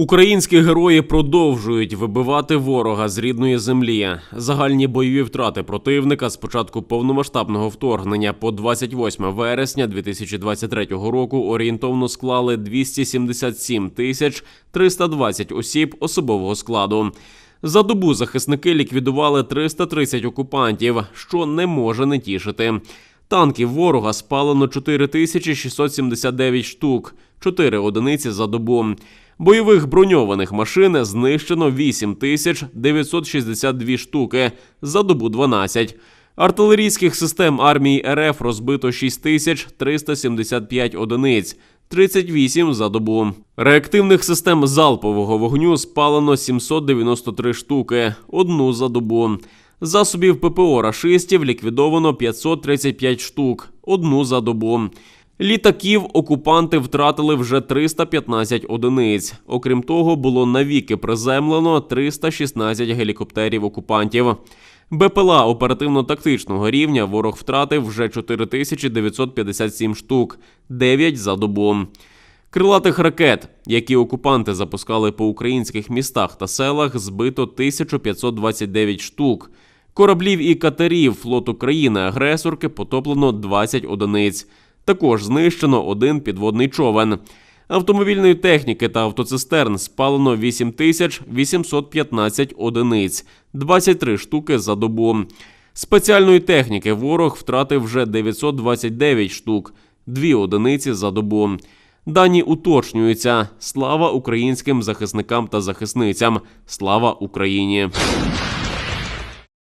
Українські герої продовжують вибивати ворога з рідної землі. Загальні бойові втрати противника з початку повномасштабного вторгнення по 28 вересня 2023 року орієнтовно склали 277 тисяч 320 осіб особового складу. За добу захисники ліквідували 330 окупантів, що не може не тішити. Танків ворога спалено 4679 штук, 4 одиниці за добу. Бойових броньованих машин знищено 8962 штуки, за добу 12. Артилерійських систем армії РФ розбито 6375 одиниць, 38 за добу. Реактивних систем залпового вогню спалено 793 штуки, одну за добу. Засобів ППО рашистів ліквідовано 535 штук, одну за добу. Літаків окупанти втратили вже 315 одиниць. Окрім того, було навіки приземлено 316 гелікоптерів окупантів. БПЛА оперативно-тактичного рівня ворог втратив вже 4957 штук, 9 за добу. Крилатих ракет, які окупанти запускали по українських містах та селах, збито 1529 штук. Кораблів і катерів флоту країни-агресорки потоплено 20 одиниць. Також знищено один підводний човен. Автомобільної техніки та автоцистерн спалено 8815 одиниць, 23 штуки за добу. Спеціальної техніки ворог втратив вже 929 штук, 2 одиниці за добу. Дані уточнюються. Слава українським захисникам та захисницям. Слава Україні!